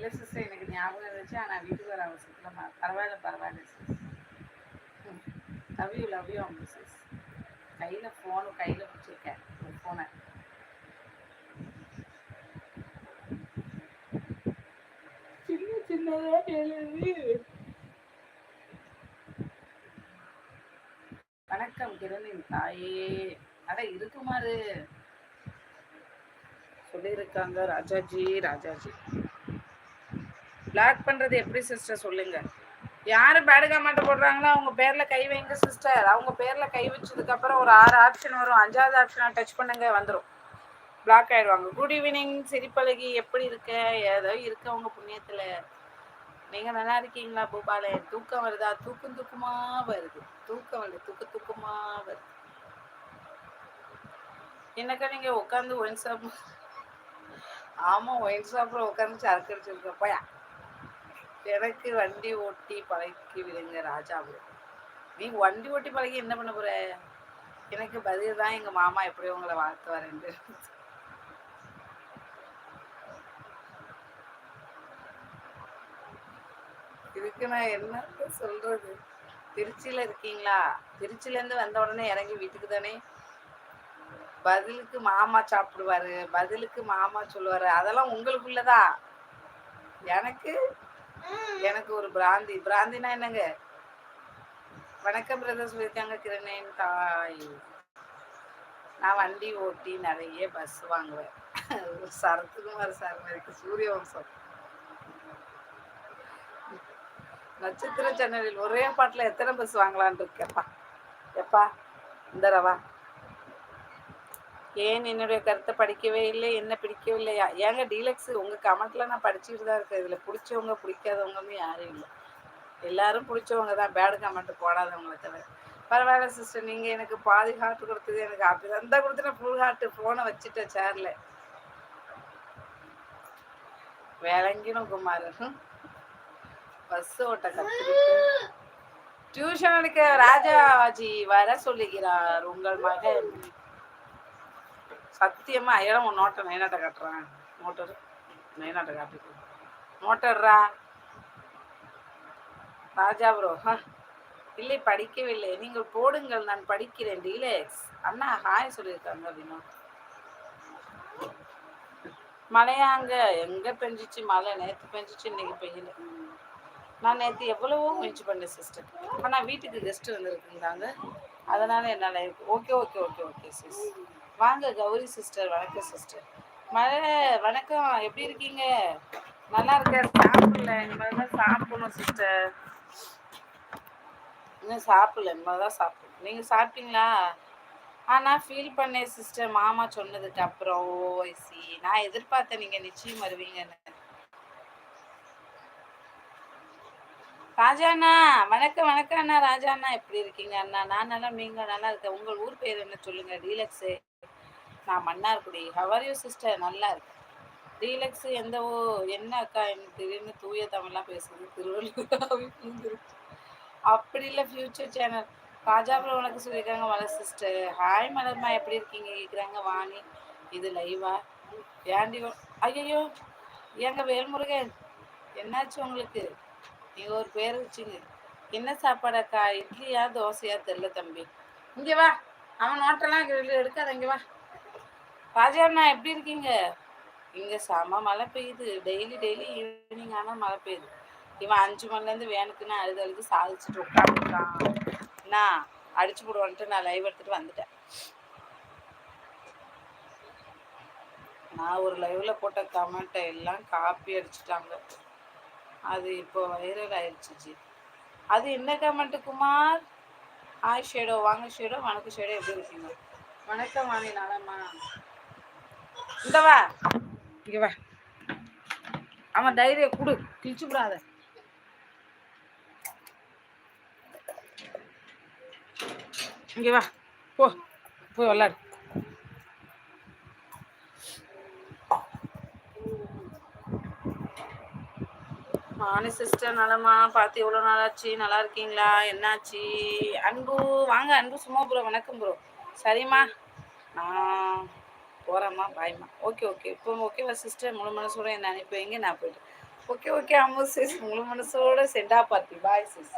இல்லை சிஸ்டர் எனக்கு ஞாபகம் இருந்துச்சு. ஆனால் வீட்டுக்கு வர அவசரத்தில் பரவாயில்ல பரவாயில்ல sis love you love you அவங்க சிஸ் கையில் ஃபோனு கையில் பிடிச்சிருக்கேன் ஒரு ஃபோனை சின்ன சின்னதாக எழுதி வணக்கம் கிரணின் தாயே. அட இருக்குமாறு. சொல்லியிருக்காங்க ராஜாஜி ராஜாஜி. பிளாக் பண்றது எப்படி சிஸ்டர் சொல்லுங்க. யாரு பேடுகா கமெண்ட் போடுறாங்களோ அவங்க பேர்ல கை வைங்க சிஸ்டர் அவங்க பேர்ல கை வச்சதுக்கு அப்புறம் ஒரு ஆறு ஆப்ஷன் வரும். அஞ்சாவது ஆப்ஷனை டச் பண்ணுங்க வந்துடும் பிளாக் ஆயிடுவாங்க. குட் ஈவினிங் சிரிப்பழகி. எப்படி இருக்க? ஏதோ இருக்க உங்க புண்ணியத்துல. நீங்க நல்லா இருக்கீங்களா பூபாலே? தூக்கம் வருதா? தூக்கம் தூக்கமா வருது. தூக்கம் வருது. தூக்க தூக்கமா வருது. என்னக்கா நீங்க உட்காந்து ஒயின் ஷாப் ஆமா ஒயின் ஷாப்பில் உட்காந்து சரக்கு அடிச்சிருக்க போயா. எனக்கு வண்டி ஓட்டி பழக்கி விடுங்க ராஜா நீ வண்டி ஓட்டி பழகி என்ன பண்ண போற? எனக்கு பதில் தான் எங்க மாமா எப்படி உங்களை வாழ்த்துவார் என்று. இதுக்கு நான் என்ன சொல்றது? திருச்சியில இருக்கீங்களா? திருச்சியில இருந்து வந்த உடனே இறங்கி வீட்டுக்கு தானே? பதிலுக்கு மாமா சாப்பிடுவாரு பதிலுக்கு மாமா சொல்லுவாரு அதெல்லாம் உங்களுக்குள்ளதான் எனக்கு எனக்கு ஒரு பிராந்தி. பிராந்தினா என்னங்க? வணக்கம் பிரதர் சொல்லியிருக்காங்க கிரணேன் தாய். நான் வண்டி ஓட்டி நிறைய பஸ் வாங்குவேன். சரத்குமார் சார் மாதிரி சூரிய வம்சம். நட்சத்திர சேனலில் ஒரே பாட்டில் எத்தனை பஸ் வாங்கலான் இருக்கேப்பா எப்பா இந்த ரவா. ஏன் என்னுடைய கருத்தை படிக்கவே இல்லை? என்ன பிடிக்கவில்லையா ஏங்க டீலக்ஸ் உங்க கமெண்ட்ல நான் படிச்சுட்டு தான் இருக்கேன். இதுல பிடிச்சவங்க பிடிக்காதவங்கன்னு யாரும் இல்லை. எல்லாரும் பிடிச்சவங்க தான். பேடு கமெண்ட் போடாதவங்களுக்கு தவிர. பரவாயில்ல சிஸ்டர். நீங்க எனக்கு பாதி ஹார்ட் கொடுத்தது எனக்கு அப்படி இருந்தால் கொடுத்து நான் ஃபுல் ஹார்ட் ஃபோனை வச்சுட்டேன் சேர்ல விளங்கினும் குமார் பஸ் ஓட்ட கத்துக்கிட்டு. டியூஷனுக்கு ராஜாஜி வர சொல்லுகிறார் உங்கள் மகன். சத்தியமா ஐயடம் உன் நோட்டை நைனாட்ட காட்டுறான். மோட்டர் நைனாட்ட காட்டு மோட்டர்ரா ராஜா ப்ரோ இல்லை படிக்கவில்லை. நீங்கள் போடுங்கள் நான் படிக்கிறேன். டீலேக்ஸ் அண்ணா ஹாய் சொல்லியிருக்காங்க வினோத் மழையாங்க எங்க பெஞ்சிச்சு மழை நேற்று பெஞ்சிச்சு இன்னைக்கு பெய்யல. நான் நேற்று எவ்வளவோ முயற்சி பண்ணேன் சிஸ்டர் ஆனால் வீட்டுக்கு கெஸ்ட் வந்திருக்குங்கிறாங்க அதனால என்னால் okay okay okay okay sis வாங்க கௌரி சிஸ்டர் வணக்கம் சிஸ்டர் மழை வணக்கம். எப்படி இருக்கீங்க? நல்லா இருக்கேன். சாப்பிடல. இனிமேல் தான் சாப்பிடணும் சிஸ்டர் இன்னும் சாப்பிடல. இனிமேல் தான் சாப்பிடணும். நீங்கள் சாப்பிட்டீங்களா? ஆ நான் ஃபீல் பண்ணேன் சிஸ்டர் மாமா சொன்னதுக்கு அப்புறம். ஓய்சி நான் எதிர்பார்த்தேன் நீங்கள் நிச்சயம் வருவீங்கன்னு. ராஜா அண்ணா வணக்கம் வணக்கம் அண்ணா. ராஜா அண்ணா எப்படி இருக்கீங்க அண்ணா? நான் நல்லா நீங்கள் நல்லா இருக்கேன். உங்கள் ஊர் பேர் என்ன சொல்லுங்க? டீலக்ஸு. நான் மன்னார்குடி. ஹவர் யூ சிஸ்டர் நல்லா இருக்கு டீலக்ஸ் எந்த ஓ என்ன அக்கா எனக்கு திடீர்னு தூய தமிழ்லாம் பேசுறது திருவள்ளூர் அப்படி இல்லை ஃபியூச்சர் சேனல் ராஜாபுரம் உனக்கு சொல்லியிருக்காங்க மலர் சிஸ்டர் ஹாய் மலர்மா. எப்படி இருக்கீங்க? கேட்குறாங்க வாணி. இது லைவா ஏண்டி ஐயோ ஏங்க வேல்முருகன்? என்னாச்சு உங்களுக்கு? நீங்கள் ஒரு பேர் வச்சுங்க. என்ன சாப்பாடாக்கா இட்லியா தோசையா? தெரில தம்பி. இங்கே வா. அவன் நோட்டெல்லாம் எடுக்காத இங்கே வா. ராஜா அண்ணா எப்படி இருக்கீங்க? இங்க செம மழை பெய்யுது. டெய்லி டெய்லி ஈவினிங் ஆனா மழை பெய்யுது. இவன் அஞ்சு மணிலேருந்து வேனுக்குன்னு அழுது அழுது சாதிச்சுட்டு உட்காந்துருக்கான் நான் அடிச்சு போடுவான்ட்டு நான் லைவ் எடுத்துட்டு வந்துட்டேன். நான் ஒரு லைவ்ல போட்ட கமெண்ட்டை எல்லாம் காப்பி அடிச்சிட்டாங்க. அது இப்போ வைரல் ஆயிடுச்சு ஜி. அது என்ன கமெண்ட் குமார்? ஹாய் ஷேடோ வாங்க ஷேடோ வணக்கம் ஷேடோ எப்படி இருக்கீங்க? வணக்கம் வாணி நலமா இந்த வா. இங்க வா. அவன் டைரியை கொடு. கிழிச்சு விடாத. இங்க வா. போ. போய் விளாடு. மானி சிஸ்டர் நலமா? பார்த்து எவ்வளோ நாளாச்சு? நல்லா இருக்கீங்களா? என்னாச்சு? அன்பு வாங்க அன்பு சும்மா ப்ரோ வணக்கம் ப்ரோ சரிம்மா? நான் போகிறேம்மா பாய்மா ஓகே ஓகே இப்போ ஓகேவா சிஸ்டர் முழு மனசோட என்ன அனுப்பி வைங்க நான் போயிட்டு ஓகே ஓகே அம்மா சிஸ் முழு மனசோட சென்டா பார்த்தி. Bye sis